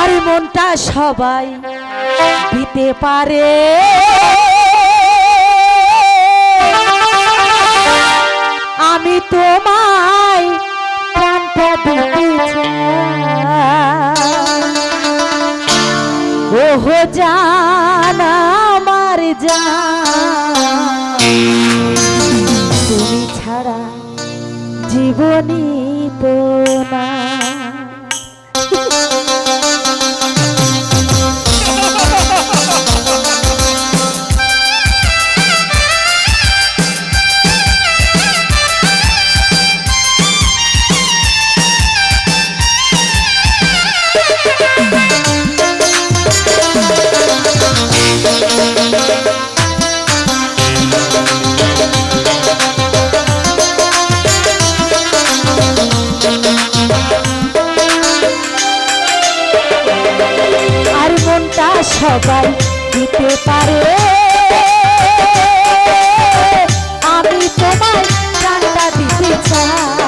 আর মনটা সবাই দিতে পারে। আমি তোমায় প্রাণটা দিতে চাই। ওহো জানা সবাই দিতে পারে। আমি তোমার প্রাণটা দিতে চাই।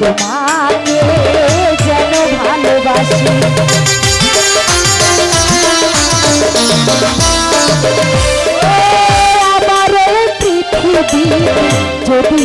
তোমাকে যেন ভালোবাসি। আমার পৃথিবী যদি